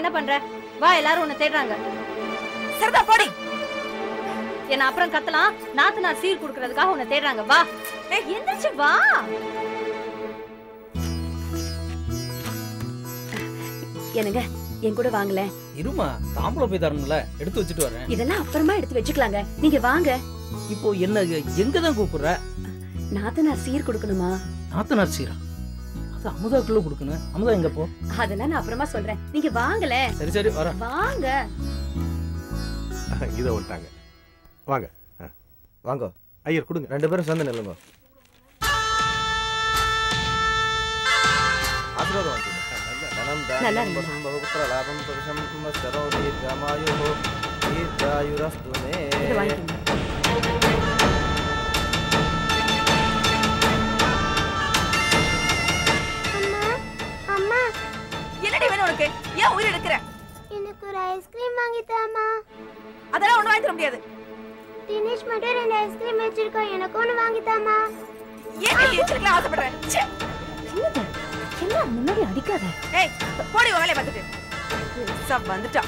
என்ன பண்ற? வா எல்லாரும் உன்னை தேடுறாங்க. சரிதா போடி. என்ன அப்புறம் கத்தலாம்? நாத்தனார் சீர் குடுக்கறதுக்காக உன்னை தேடுறாங்க. வா. ஏய் எந்திரிச்சு வா. என்னங்க என் கூட வாங்கல இருமா தாம்பளம் போய் தரணும்ல. எடுத்து வச்சுட்டு வரேன். இதெல்லாம் அப்புறமா எடுத்து வச்சுக்கலாங்க. நீங்க வாங்க. இப்போ என்ன எங்க தான் கூப்பிடுற? நாத்தனார் சீர் கொடுக்கணுமா? நாத்தனார் சீரா? அது அமுதாக்குள்ள கொடுக்கணும். அமுதா எங்க போ? அதெல்லாம் நான் அப்புறமா சொல்றேன். நீங்க வாங்கல. சரி சரி வரேன். வாங்க. இதை விட்டாங்க வாங்க. வாங்க. ஐயர் கொடுங்க. ரெண்டு பேரும் சேர்ந்து நில்லுங்க. ஆசீர்வாதம் வாங்கிக்கோங்க. நல்லா தானியம் உனக்கு ஏன் உயிர் எடுக்கிற? எனக்கு ஒரு ஐஸ்கிரீம் வாங்கி தாமா அதெல்லாம் ஒண்ணு வாங்கி தர முடியாது. தினேஷ் மட்டும் ரெண்டு ஐஸ்கிரீம் வச்சிருக்கோம் எனக்கு ஒன்று வாங்கி தாமா ஏன் நீ வச்சிருக்கலாம் ஆசைப்படுறேன் ச்சே. என்னங்க என்ன முன்னாடி அடிக்காத? ஏய் போடி வேலையை பார்த்துட்டு. புதுசா வந்துட்டா.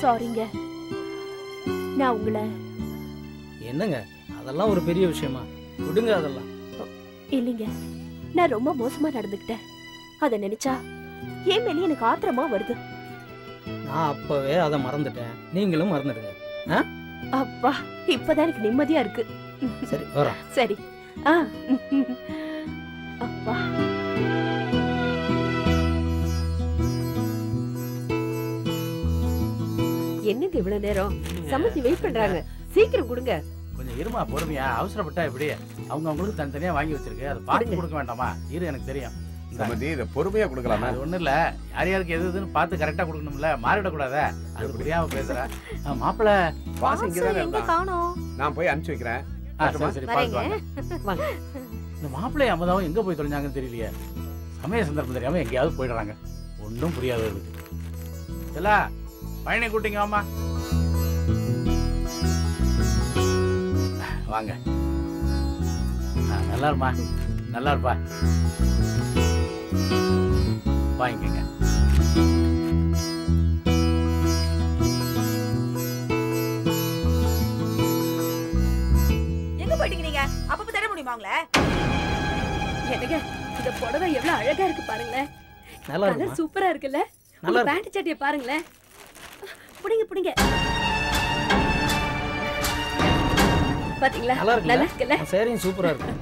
சாரிங்க நான் உங்களை என்னங்க? அதெல்லாம் ஒரு பெரிய விஷயமா? விடுங்க அதெல்லாம். இல்லைங்க நான் ரொம்ப மோசமா நடந்துக்கிட்டேன். அத நினைச்சா ஏன் மேலே எனக்கு ஆத்திரமா வருது. நான் அப்பவே அதை மறந்துட்டேன். நீங்களும் மறந்துடுங்க. அப்பா இப்பதான் எனக்கு நிம்மதியா இருக்கு. சரி வரேன் சரி. ஆ. அப்பா. என்னங்க இவ்வளவு நேரம்? சம்மந்தி வெயிட் பண்றாங்க. சீக்கிரம் கொடுங்க. கொஞ்சம் இருமா பொறுமையா? அவசரப்பட்டா எப்படி? அவங்க அவங்களுக்கு தனித்தனியா வாங்கி வச்சிருக்கு. அதை பார்த்து. கொடுக்க வேண்டாமா? இரு எனக்கு தெரியும். சமந்தி இதை பொறுமையா கொடுக்கலாமா. அது ஒண்ணும் இல்ல. யார் யாருக்கு எது எதுன்னு பார்த்து கரெக்டா கொடுக்கணும்ல? மாறிடக்கூடாத. அது புரியாம பேசுற. மாப்பிள்ள இங்கே இருந்தான் காணோம்? நான் போய் அனுப்பிச்சு வைக்கிறேன். சரி பார்த்து. இந்த மாப்பிள்ளை அம்மதாவும் எங்க போய் தொலைஞ்சாங்கன்னு தெரியலையே. சமய சந்தர்ப்பம் தெரியாம எங்கேயாவது போயிடுறாங்க. ஒன்றும் புரியாது இல்ல பழனி கூட்டிங்க வாமா வாங்க. நல்லா இருமா நல்லா இருப்பா வாங்கிக்கங்க எங்க போயிட்டீங்க நீங்க அப்பப்ப தேட முடியுமா உங்கள? என்னங்க இந்த புடவை எவ்வளவு அழகா இருக்கு பாருங்களேன். நல்லா கலர் இருக்குமா சூப்பரா இருக்குல்ல. நல்லா இருக்கு பேண்ட் சட்டையை பாருங்களேன். புடிங்க புடிங்க. பாத்தீங்களா? நல்லா இருக்குல்ல? நல்லா இருக்குல்ல? சரியும் சூப்பரா இருக்கு.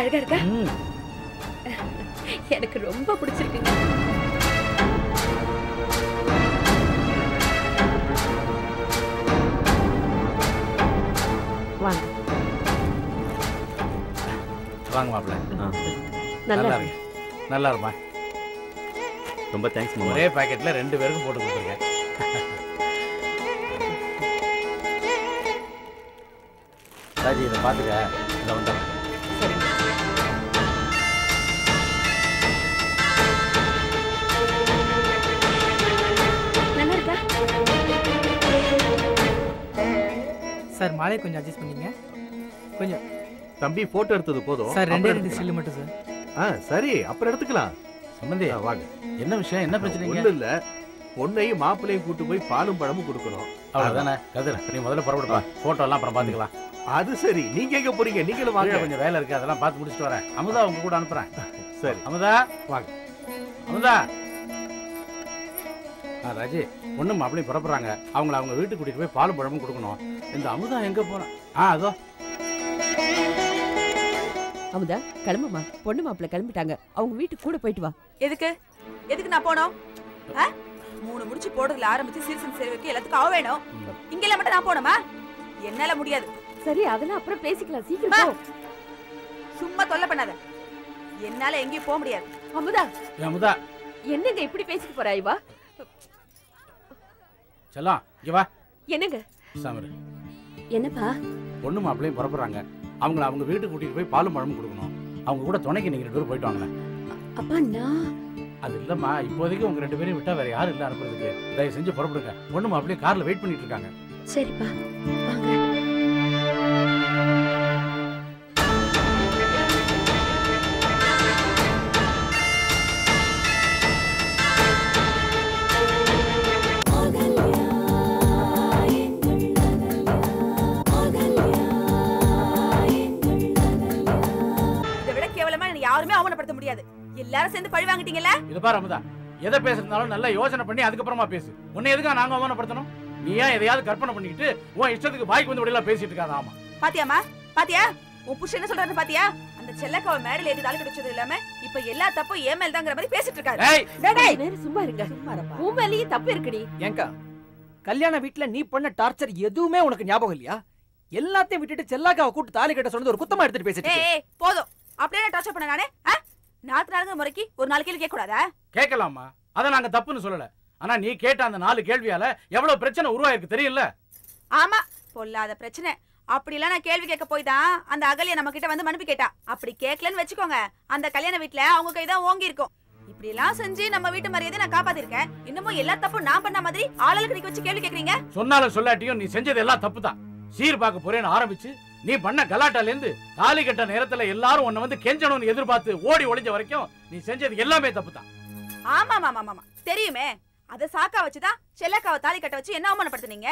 அழகா இருக்கா? எனக்கு ரொம்ப பிடிச்சிருக்குங்க. வாங்க. வாங்க மாப்பிள்ளை. நல்லா நல்லா இருக்கு. நல்லா இருமா ரொம்ப தேங்க்ஸ் ஒரே பாக்கெட்ல ரெண்டு பேருக்கும் போட்டு கொடுத்துருக்கேன். ராஜி இதை பார்த்துக்க. இதை இருக்கா? சார் மாலை கொஞ்சம் அட்ஜஸ்ட் பண்ணிங்க கொஞ்சம். தம்பி போட்டோ எடுத்தது போதும். சார் ரெண்டே ரெண்டு. ஸ்டில் மட்டும் சார். ஆ சரி அப்புறம் எடுத்துக்கலாம். சம்பந்தி வாங்க. என்ன விஷயம்? என்ன பிரச்சனைங்க? ஒண்ணு இல்ல. பொண்ணையும் மாப்பிள்ளையும் கூட்டு போய் பாலும் பழமும் கொடுக்கணும். அவ்வளவுதானே? கதிர நீ முதல்ல புறப்படுப்பா. போட்டோ எல்லாம் அப்புறம் பாத்துக்கலாம். அது சரி. நீங்க எங்க போறீங்க. நீங்களும் வாங்க. கொஞ்சம் வேலை இருக்கு. அதெல்லாம் பார்த்து முடிச்சுட்டு வரேன். அமுதா உங்க கூட அனுப்புறேன். சரி. அமுதா வாங்க. அமுதா. ஆ ராஜி பொண்ணு மாப்பிளையும் புறப்படுறாங்க. அவங்கள அவங்க வீட்டுக்கு கூட்டிட்டு போய் பாலும் பழமும் கொடுக்கணும். இந்த அமுதா எங்க போனா ஆ அதோ. அமுதா கிளம்புமா பொண்ணு மாப்பிள்ள கிளம்பிட்டாங்க. அவங்க வீட்டுக்கு கூட போயிட்டு வா. எதுக்கு? எதுக்கு நான் போனோம்? மூணு முடிச்சு போடுறதுல ஆரம்பிச்சு சீசன் சேவைக்கு எல்லாத்துக்கும் அவ வேணும். இங்க எல்லாம் மட்டும் நான் போனோமா என்னால முடியாது. சரி அதெல்லாம் அப்புறம் பேசிக்கலாம். சீக்கிரம் சும்மா தொல்லை பண்ணாத. என்னால எங்கேயும் போக முடியாது. அமுதா. அமுதா. என்னங்க இப்படி பேசிட்டு போறா இவா செல்லம் இங்க வா. என்னங்க? சாமரு என்னப்பா? பொண்ணு மாப்பிளையும் புறப்படுறாங்க. அவங்கள அவங்க வீட்டுக்கு கூட்டிட்டு போய் பாலும் பழமும் கொடுக்கணும். அவங்க கூட துணைக்கு நீங்க ரெண்டு பேரும் போயிட்டு வாங்க அப்பா நான் அது இல்லம்மா இப்போதைக்கு உங்க ரெண்டு பேரையும் விட்டா வேற யாரும் இல்ல அனுப்புறதுக்கு. தயவு செஞ்சு புறப்படுங்க. ஒண்ணுமா அப்படியே கார்ல வெயிட் பண்ணிட்டு இருக்காங்க. சரிப்பா. வாங்கிட்டீங்கல்ல இது பாரு அமுதா. எதை பேசுறதுனாலும் நல்லா யோசனை பண்ணி அதுக்கப்புறமா பேசு. உன்னை எதுக்கா நாங்க அவமானப்படுத்தணும்? நீ ஏன் எதையாவது கற்பனை பண்ணிக்கிட்டு உன் இஷ்டத்துக்கு வாய்க்கு வந்து விடலாம் பேசிட்டு இருக்காத ஆமா. பாத்தியாமா பாத்தியா? உன் புருஷன் என்ன சொல்றாரு பாத்தியா? அந்த செல்லக்காவ மேடையில ஏறி தாலி கிடைச்சது இல்லாம இப்ப எல்லா தப்பும் ஏன் மேல் தாங்கிற மாதிரி பேசிட்டு இருக்காரு. டேய், சும்மா இருங்க. உன் மேலேயும் தப்பு இருக்குடி. ஏங்கா கல்யாண வீட்ல நீ பண்ண டார்ச்சர் எதுவுமே உனக்கு ஞாபகம் இல்லையா? எல்லாத்தையும் விட்டுட்டு செல்லாக்காவை கூட்டு தாலி கட்ட சொன்னது ஒரு குத்தமா எடுத்துட்டு பேசிட்டு போதும். அப்படியே டார்ச்சர் பண்ண நானே ஆ? நாத்து நாளுங்க முறைக்கு ஒரு நாலு கேள்வி கேட்க கூடாதா கேட்கலாமா? அதை நாங்க தப்புன்னு சொல்லல. ஆனா நீ கேட்ட அந்த நாலு கேள்வியால எவ்வளவு பிரச்சனை உருவாயிருக்கு தெரியல ஆமா பொல்லாத பிரச்சனை. அப்படிலாம் நான் கேள்வி கேட்க போய் தான் அந்த அகலிய நம்ம கிட்ட வந்து மனுப்பி கேட்டா. அப்படி கேட்கலன்னு வச்சுக்கோங்க. அந்த கல்யாண வீட்ல அவங்க கை தான் ஓங்கி இருக்கும். இப்படி எல்லாம் செஞ்சு நம்ம வீட்டு மரியாதை நான் காப்பாத்திருக்கேன். இன்னமும் எல்லா தப்பும் நான் பண்ண மாதிரி ஆளுக்கு நிக்க வச்சு கேள்வி கேக்குறீங்க சொன்னாலும் சொல்லாட்டியும் நீ செஞ்சது எல்லாம் தப்பு தான் சீர் பார்க்க போறேன்னு ஆரம்பிச்சு நீ பண்ண கலாட்டால இருந்து தாலி கட்ட நேரத்துல எல்லாரும் உன்னை வந்து கெஞ்சணும்னு எதிர்பார்த்து ஓடி ஒளிஞ்ச வரைக்கும் நீ செஞ்சது எல்லாமே தப்பு தான் ஆமா ஆமா ஆமா தெரியுமே. அத சாக்கா வச்சுதான் செல்லக்காவை தாலி கட்ட வச்சு என்ன அவமானப்படுத்துனீங்க?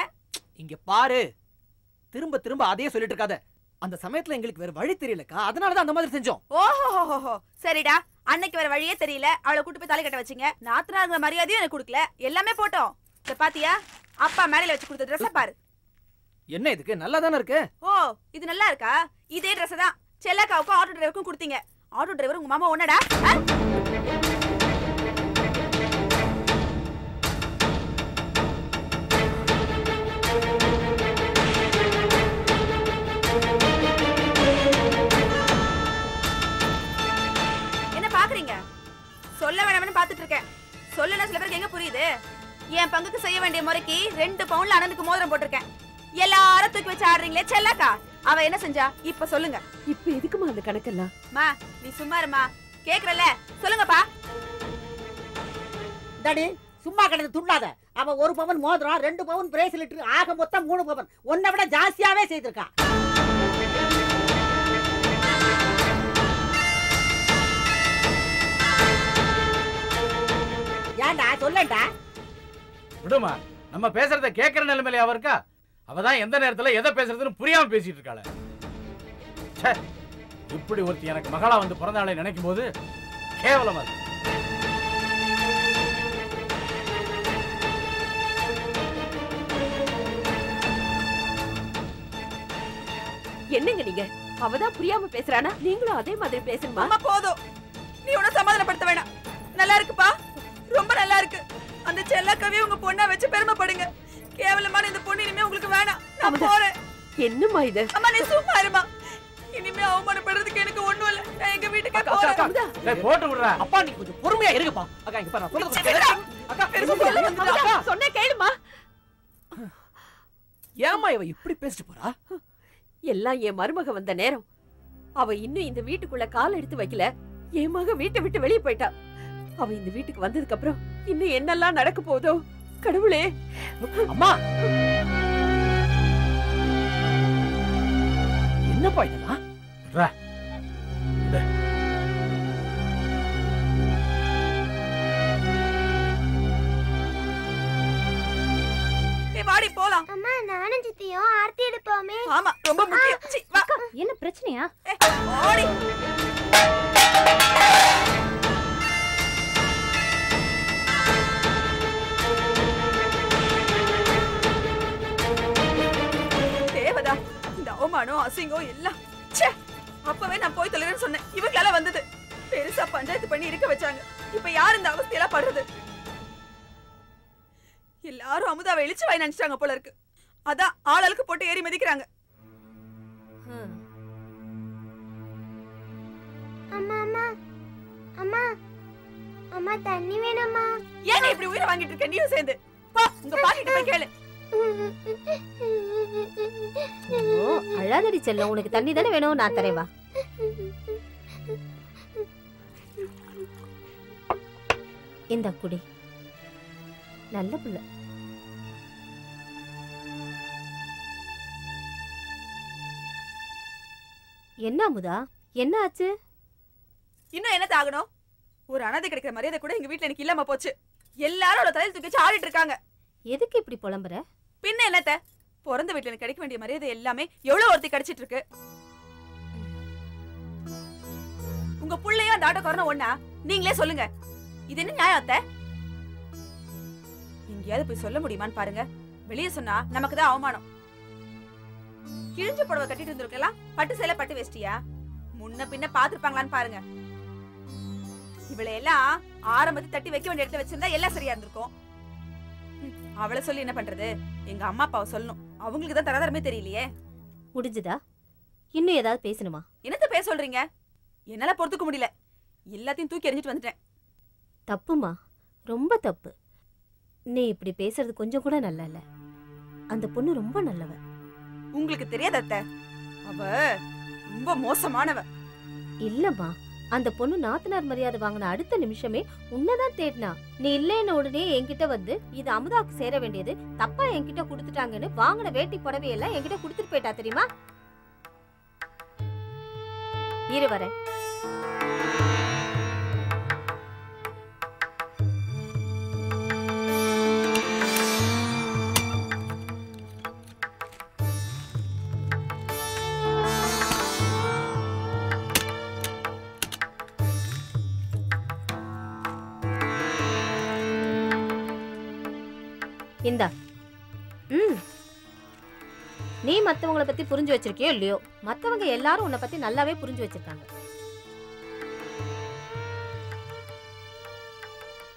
இங்க பாரு. திரும்ப திரும்ப அதையே சொல்லிட்டு இருக்காத. அந்த சமயத்துல எங்களுக்கு வேற வழி தெரியலக்கா. அதனாலதான் அந்த மாதிரி செஞ்சோம். ஓஹோ சரிடா. அன்னைக்கு வேற வழியே தெரியல. அவளை கூட்டு போய் தாலி கட்ட வச்சீங்க. நாத்தனாருங்கிற மரியாதையும் எனக்கு கொடுக்கல. எல்லாமே போட்டோம். இத பாத்தியா? அப்பா மேடையில வச்சு கொடுத்த ட்ரெஸ் பாரு. என்ன இதுக்கு? நல்லா தானே இருக்கு? ஓ இது நல்லா இருக்கா? இதே ட்ரெஸ் தான். செல்லக்காவுக்கும் ஆட்டோ டிரைவருக்கும் கொடுத்தீங்க. ஆட்டோ டிரைவர் உங்க மாமா ஒன்னடா? தூக்கி வச்சு ஆடுறீங்களே செல்லக்கா. அவ என்ன செஞ்சா? இப்ப சொல்லுங்க. இப்ப எதுக்குமா அந்த கணக்கெல்லாம்? மா நீ சும்மா இருமா. கேக்குறல சொல்லுங்கப்பா. டாடி சும்மா கிடந்து துள்ளாத அவ ஒரு பவன் மோதிரம் ரெண்டு பவன் பிரேஸ்லெட் ஆக மொத்தம் மூணு பவன். உன்னை விட ஜாஸ்தியாவே செய்திருக்கா. ஏன்டா சொல்லண்டா? விடுமா நம்ம பேசுறத கேட்கிற நிலைமையில அவ இருக்கா? அவ தான் எந்த நேரத்துல எதை பேசுறதுன்னு புரியாம பேசிட்டு இருக்காள. ச்சே, இப்படி ஒருத்தி எனக்கு மகளா வந்து பிறந்தாளை நினைக்கும் போது கேவலமா இருக்கு என்னங்க நீங்க? அவதான் புரியாம பேசுறானா? நீங்களும் அதே மாதிரி பேசணுமா? அம்மா போதும். நீ உன சமாதானப்படுத்த வேணாம். நல்லா இருக்குப்பா. ரொம்ப நல்லா இருக்கு. அந்த செல்லக்காவே உங்க பொண்ணா வச்சு பெருமைப்படுங்க. கேவலமான இந்த பொண்ணு இனிமே உங்களுக்கு வேணாம். நான் போறேன். என்னம்மா இது? அம்மா நீ சும்மா இருமா இனிமே அவமானப்படுறதுக்கு எனக்கு ஒண்ணும் இல்ல. நான் எங்க வீட்டுக்கு போறேன். போட்டு விடுறா. அப்பா நீ கொஞ்சம் பொறுமையா இருங்கப்பா. அக்கா இங்க பாரு நான் சொல்றது. அக்கா பெருசு அக்கா. சொன்ன கேளுமா. ஏம்மா இவ இப்படி பேசிட்டு போறா? எல்லாம் என் மருமக வந்த நேரம். அவ இன்னும் இந்த வீட்டுக்குள்ள கால் எடுத்து வைக்கல. என் மக வீட்டை விட்டு வெளியே போயிட்டா. அவ இந்த வீட்டுக்கு வந்ததுக்கு அப்புறம் இன்னும் என்னெல்லாம் நடக்க போதோ கடவுளே. அம்மா. என்னப்பா இதெல்லாம். விடு. போலாம். அம்மா நானும் சித்தியும் ஆர்த்தி எடுப்போமே. ஆமா ரொம்ப முக்கியம். சீ, வா. என்ன பிரச்சனையா? ஓடி அவமானம் அசிங்கம் எல்லாம். ச்சே அப்பவே நான் போய் தொலைறேன்னு சொன்னேன். இவங்களால வந்தது. பெருசா பஞ்சாயத்து பண்ணி இருக்க வச்சாங்க. இப்ப யார் இந்த அவஸ்தையெல்லாம் படுறது? எல்லாரும் அமுதாவை இழிச்சு வாய் நினைச்சிட்டாங்க போல இருக்கு. அதான் ஆளாளுக்கு போட்டு ஏறி மிதிக்கிறாங்க. அம்மா அம்மா. அம்மா. அம்மா தண்ணி வேணும்மா. ஏன் இப்படி உயிரை வாங்கிட்டு இருக்க? நீயும் சேர்ந்து. போ உங்க பாட்டிட்ட போய் கேளு. ஓ அழாதடி செல்லம். உனக்கு தண்ணி தானே வேணும்? நான் தரேன் வா. இந்த குடி. நல்ல புள்ள. என்ன அமுதா? என்ன ஆச்சு? இன்னும் என்ன தாகணும்? ஒரு அனாதை கிடைக்கிற மரியாதை கூட எங்க வீட்ல எனக்கு இல்லாம போச்சு. எல்லாரும் அவளை தலையில் தூக்கி ஆடிட்டு இருக்காங்க. எதுக்கு இப்படி புலம்புற? பின்ன என்னத்த? பிறந்த வீட்டுல எனக்கு கிடைக்க வேண்டிய மரியாதை எல்லாமே எவ்வளவு ஒருத்தி கிடைச்சிட்டு இருக்கு? உங்க புள்ளையும் அந்த ஆட்டோக்காரனும் ஒண்ணா? நீங்களே சொல்லுங்க. இது என்ன நியாயம் அத்தை? எங்கேயாவது போய் சொல்ல முடியுமான்னு பாருங்க. வெளியே சொன்னா நமக்கு தான் அவமானம். கிழிஞ்ச புடவை கட்டிட்டு இருந்திருக்கலாம் பட்டு சேலை பட்டு வேஷ்டியா? முன்ன பின்ன பாத்துருப்பாங்களான்னு பாருங்க. இவளை எல்லாம் ஆரம்பத்தை தட்டி வைக்க வேண்டிய இடத்துல வச்சிருந்தா எல்லாம் சரியா இருந்திருக்கும். அவளை சொல்லி என்ன பண்றது? எங்க அம்மா அப்பாவை சொல்லணும். அவங்களுக்கு தான் தரதரமே தெரியலையே. முடிஞ்சுதா? இன்னும் ஏதாவது பேசணுமா? என்னத்த பேச சொல்றீங்க? என்னால பொறுத்துக்க முடியல. எல்லாத்தையும் தூக்கி எறிஞ்சிட்டு வந்துட்டேன். தப்புமா? ரொம்ப தப்பு. நீ இப்படி பேசுறது கொஞ்சம் கூட நல்லா இல்ல அந்த பொண்ணு ரொம்ப நல்லவ. உங்களுக்கு தெரியாத அத்தை? அவ ரொம்ப மோசமானவ. இல்லம்மா. அந்த பொண்ணு நாத்தனார் மரியாதை வாங்கின அடுத்த நிமிஷமே உன்னதான் தேடினா. நீ இல்லைன்னு உடனே என்கிட்ட வந்து இது அமுதாக்கு சேர வேண்டியது தப்பா என்கிட்ட கொடுத்துட்டாங்கன்னு வாங்கின வேட்டி புடவை எல்லாம் என்கிட்ட கொடுத்துட்டு போயிட்டா தெரியுமா? இருவரை மற்றவங்கள பற்றி புரிஞ்சு வச்சிருக்கியோ இல்லையோ மத்தவங்க எல்லாரும் உன்னை பத்தி நல்லாவே புரிஞ்சு வச்சிருக்காங்க.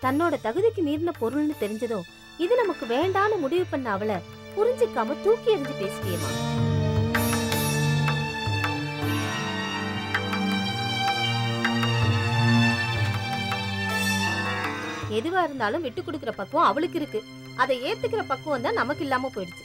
தன்னோட தகுதிக்கு மீறின பொருள்னு தெரிஞ்சதோ இது நமக்கு வேண்டாம்னு முடிவு பண்ண அவளை புரிஞ்சுக்காம தூக்கி எறிஞ்சு பேசிட்டேமா எதுவா இருந்தாலும் விட்டு கொடுக்கிற பக்குவம் அவளுக்கு இருக்கு. அதை ஏத்துக்கிற பக்குவம் தான் நமக்கு இல்லாம போயிடுச்சு.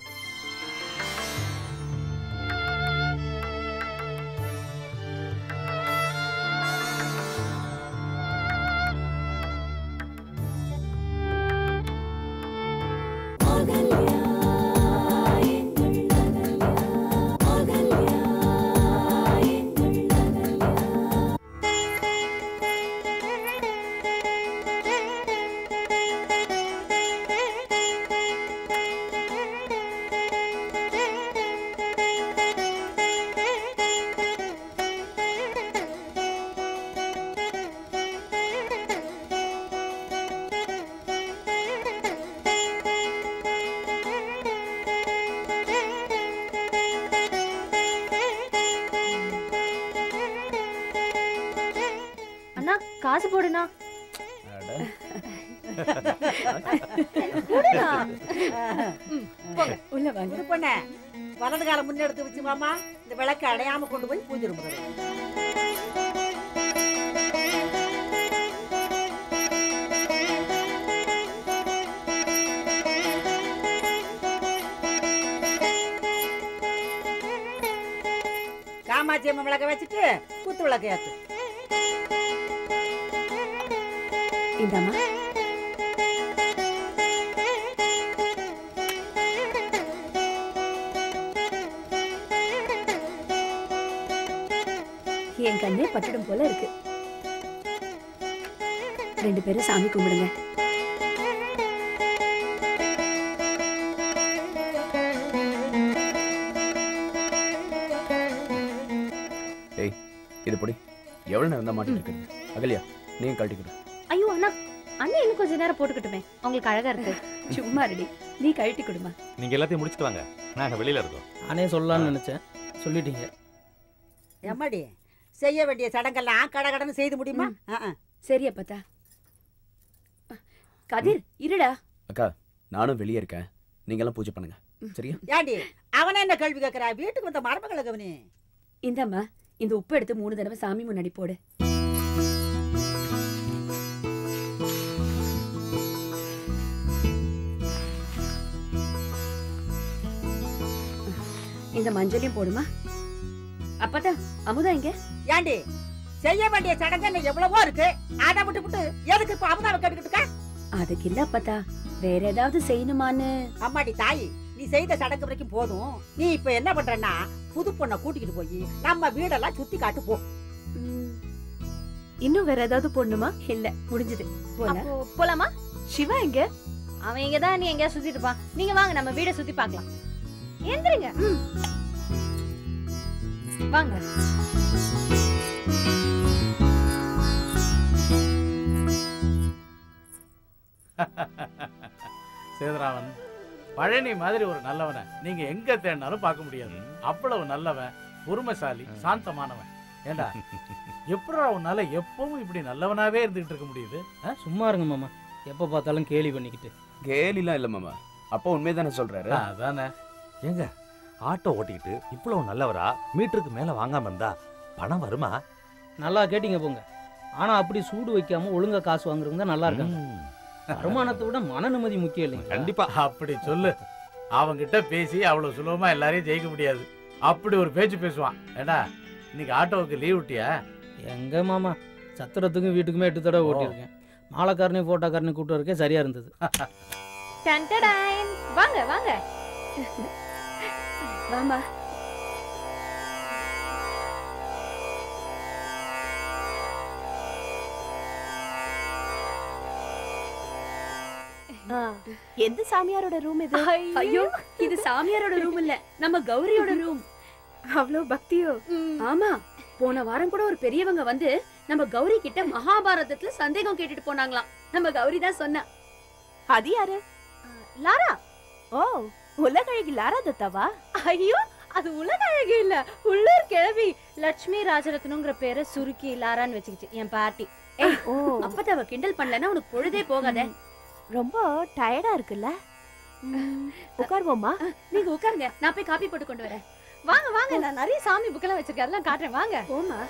உள்ள வாங்க. பொண்ணே. வலது காலம் முன்னெடுத்து வச்சு மாமா இந்த விளக்கு அடையாம கொண்டு போய் பூஜை ரூம் காமாட்சி அம்மன் விளக்க வச்சுட்டு குத்து விளக்கு ஏத்து. இந்தாம்மா. என் கண்ணே பட்டுடும் போல இருக்கு. ரெண்டு பேரும் சாமி கும்பிடுங்க. ஏய் இது பொடி. எவ்வளவு நேரம் தான் மாட்டிட்டு இருக்கிறது? அகல்யா நீ கழட்டி கொடு ஐயோ அண்ணா அண்ணன் இன்னும் கொஞ்ச நேரம் போட்டுக்கிட்டுமே. அவங்களுக்கு அழகா இருக்கு. சும்மா ரெடி நீ கழட்டி கொடுமா. நீங்க எல்லாத்தையும் முடிச்சிட்டு வாங்க. நாங்க வெளியில இருக்கோம்? நானே சொல்லலாம்னு நினைச்சேன். சொல்லிட்டீங்க. எம்மாடி செய்ய வேண்டிய சடங்கெல்லாம் கடகடன்னு செய்து முடியுமா? சரி அப்பத்தா. கதிர் இருடா. அக்கா நானும் வெளியே இருக்கேன். நீங்க எல்லாம் பூஜை பண்ணுங்க. சரியா? ஏண்டி அவனே என்ன கேள்வி கேட்கறா வீட்டுக்கு வந்த மருமகளை கவனி. இந்தாம்மா இந்த உப்பு எடுத்து மூணு தடவை சாமி முன்னாடி போடு. இந்த மஞ்சளையும் போடுமா? அப்பதா அமுதா இங்க ஏண்டி செய்ய வேண்டிய சடங்கு என்ன எவ்வளவோ இருக்கு. அதை விட்டு விட்டு எதுக்கு இப்ப அமுதாவை கேட்டுக்கிட்டு இருக்க? அதுக்கு இல்ல அப்பதா வேற ஏதாவது செய்யணுமான்னு. அம்மாடி தாயி நீ செய்த சடங்கு வரைக்கும் போதும். நீ இப்ப என்ன பண்றன்னா புது பொண்ணை கூட்டிக்கிட்டு போய் நம்ம வீடெல்லாம் சுத்தி காட்டு போ. இன்னும் வேற ஏதாவது போடணுமா? இல்ல முடிஞ்சது. போலாம். அப்போ போலாமா? சிவா எங்க? அவன் இங்க தான் நீ எங்கேயா சுத்திட்டு இருப்பான். நீங்க வாங்க நம்ம வீட சுத்தி பார்க்கலாம். எந்திரிங்க. வாங்க. சேதுராமன் பழனி மாதிரி ஒரு நல்லவனை நீங்க எங்க தேடினாலும் பார்க்க முடியாது. அவ்வளவு நல்லவன் பொறுமைசாலி சாந்தமானவன். ஏண்டா? எப்படா உன்னால எப்பவும் இப்படி நல்லவனாவே இருந்துகிட்டு இருக்க முடியுது? சும்மா இருங்க மாமா. எப்ப பார்த்தாலும் கேலி பண்ணிக்கிட்டு. கேலிலாம் இல்ல மாமா. அப்பா உண்மைதானே சொல்றாரு? அதானே. எங்க ஆட்டோ ஓட்டிக்கிட்டு இவ்வளவு நல்லவரா? மீட்டருக்கு மேல வாங்காம இருந்தா பணம் வருமா? நல்லா கேட்டீங்க போங்க. ஆனா அப்படி சூடு வைக்காம ஒழுங்கா காசு வாங்குறவங்க தான் நல்லா இருக்காங்க. வருமானத்தை விட மன நிம்மதி முக்கியம் இல்லைங்க கண்டிப்பா. அப்படி சொல்லு. அவங்கிட்ட பேசி அவ்வளவு சுலபமா எல்லாரையும் ஜெயிக்க முடியாது. அப்படி ஒரு பேச்சு பேசுவான். ஏடா இன்னைக்கு ஆட்டோவுக்கு லீவ் விட்டியா? எங்க மாமா? சத்திரத்துக்கும் வீட்டுக்குமே எட்டு தடவை ஓட்டியிருக்கேன். மாலைக்காரனையும் ஃபோட்டோக்காரனையும் கூப்பிட்டு வரக்கே சரியா இருந்தது. வாங்க வாங்க. வாமா எந்த சாமியாரோட ரூம் இது? ஐயோ. இது சாமியாரோட ரூம் இல்ல. நம்ம கௌரியோட ரூம் அவ்வளவு பக்தியோ. ஆமா போன வாரம் கூட ஒரு பெரியவங்க வந்து நம்ம கௌரி கிட்ட மகாபாரதத்துல சந்தேகம் கேட்டுட்டு போனாங்களாம். நம்ம கௌரி தான் சொன்னா. அது யாரு? லாரா. ஓ உலகழகி லாரா தத்தாவா? ஐயோ அது உலக அழகு இல்ல. உள்ளூர் கிழவி லட்சுமி ராஜரத்னங்கிற பேரை சுருக்கி லாரான்னு வச்சுக்கிச்சு என் பாட்டி. ஏய் ஓ. அப்பத அவ கிண்டல் பண்ணலன்னா உனக்கு பொழுதே போகாதே. ரொம்ப டயர்டா இருக்குல்ல? உட்காருவோமா நீங்க உட்காருங்க. நான் போய் காப்பி போட்டு கொண்டு வரேன். வாங்க வாங்க. நான் நிறைய சாமி புக்கெல்லாம் வச்சிருக்கேன். அதெல்லாம் காட்டுறேன். வாங்க. போமா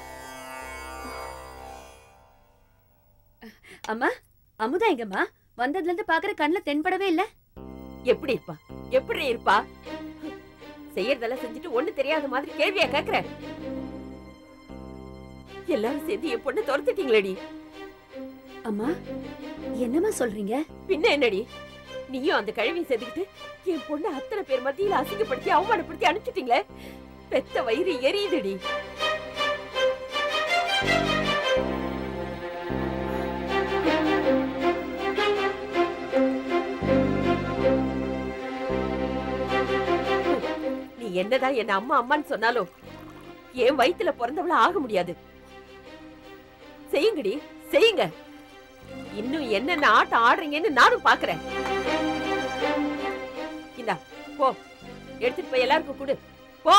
அம்மா அமுதா எங்கம்மா? வந்ததுல இருந்து பாக்குற கண்ணுல தென்படவே இல்ல. எப்படி இருப்பா? எப்படி இருப்பா? செய்யறதெல்லாம் செஞ்சுட்டு ஒண்ணு தெரியாத மாதிரி கேள்வியா கேக்குற. எல்லாரும் சேர்ந்து என் பொண்ணு துரத்துட்டீங்களேடி. அம்மா என்னம்மா சொல்றீங்க? பின்ன என்னடி? நீயும் அந்த கழுவி செதுக்கிட்டு என் பொண்ணு அத்தனை பேர் மத்தியில அசிங்கப்படுத்தி அவமானப்படுத்தி அனுப்பிச்சிட்டீங்களே. பெத்த வயிறு எரியுதுடி. நீ என்னதான் என்ன அம்மா அம்மான்னு சொன்னாலும் என் வயித்துல பிறந்தவள ஆக முடியாது. செய்யுங்கடி செய்யுங்க. இன்னும் என்னென்ன ஆட்டம் ஆடுறீங்கன்னு நானும் பாக்குறேன். இந்தா போ. எடுத்துட்டு போய் எல்லாருக்கும் கொடு. போ.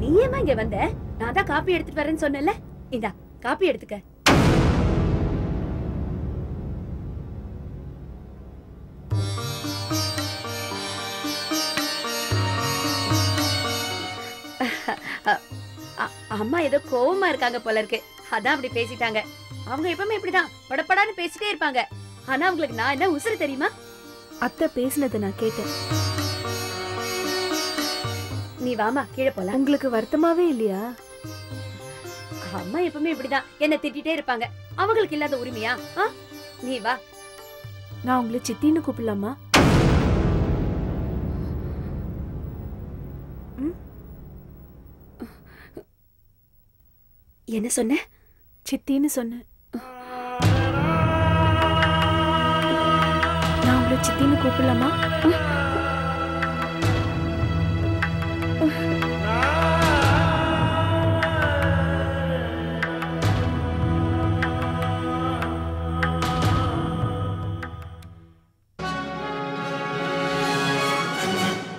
நீ ஏமா இங்க வந்த? நான் தான் காப்பி எடுத்துட்டு வரேன்னு சொன்னேன்ல. இந்தா. காப்பி எடுத்துக்க. அம்மா ஏதோ கோவமா இருக்காங்க போல இருக்கு. அதான் அப்படி பேசிட்டாங்க. அவங்க எப்பவுமே இப்படிதான் படப்படான்னு பேசிட்டே இருப்பாங்க. ஆனா அவங்களுக்கு நான் என்ன உசுறு தெரியுமா? அத்தை பேசினதை நான் கேட்டேன். நீ வாமா கீழே போலாம். உங்களுக்கு வருத்தமாவே இல்லையா? அம்மா எப்பவுமே இப்படிதான். என்ன திட்டிட்டே இருப்பாங்க. அவங்களுக்கு இல்லாத உரிமையா? நீ வா. நான் உங்களை சித்தின்னு கூப்பிடலாமா? என்ன சொன்ன? சித்தின்னு சொன்னேன் நான் உங்களை சித்தின்னு கூப்பிடலாமா?